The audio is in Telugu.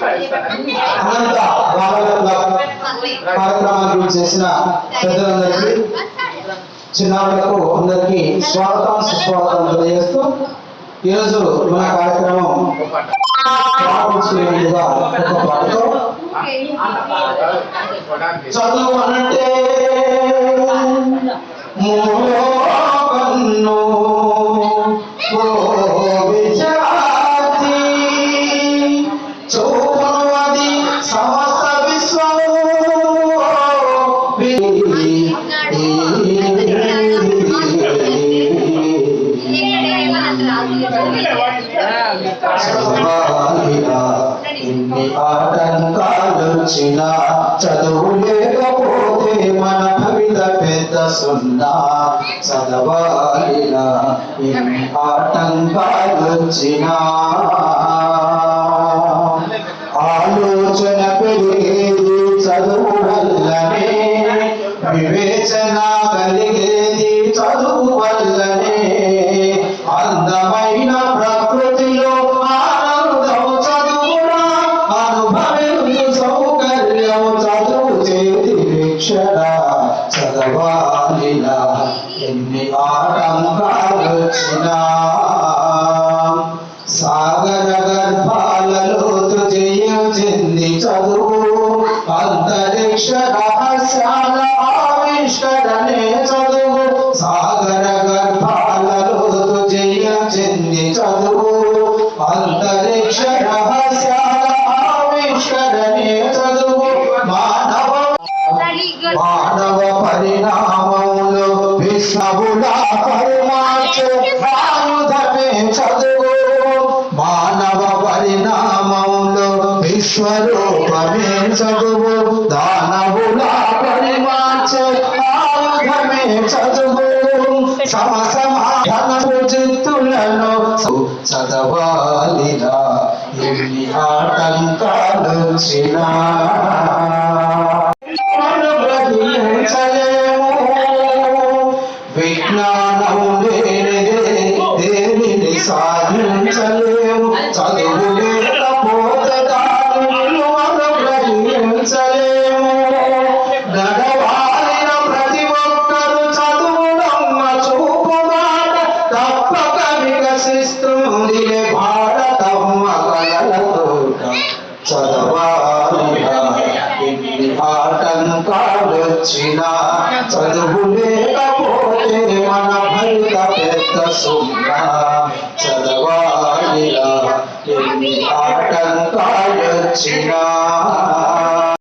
అనంత రామలల్ల కార్యక్రమాన్ని చేసిన పెద్దలందరికీ చిన్నారులకు అందరికీ స్వాగతం సుస్వాగతం తెలియజేస్తూ ఈరోజు మన కార్యక్రమం ప్రారంభించుకునే ఒక పాటతో చదువు అంటే మూడో చదవాలిరా ఎన్ని ఆటంకాలొచ్చినా చదువు లేకపోతే మన భవిత పెద్ద సున్నా చదవాలిరా ఎన్ని ఆటంకాలొచ్చినా ఆలోచన వీక్షణ చదవాలిలా ఎన్ని ఆటంకాలు వచ్చినా సాగర గర్భాలలో జయించింది చదువు. అంతరిక్ష విశ్వరూపమే చదువు దానవులా పరిమాచే ఆయుధమే చదువు సమసమాధనము చిత్తులను చదవాలిరా ఎన్ని ఆటంకాలొచ్చినా మనం గ్రహించలేము. విజ్ఞానం లేనిదే దేనిని సాధించలేము చదువులే తప్పక వికసిస్తుంది భారతమ్మ కలలతోట చదవాలిరా ఎన్ని చదువు లేకపోతే మన భరిత పెద్ద సున్నా. చదవాలి ఎన్ని ఆటంకాలొచ్చినా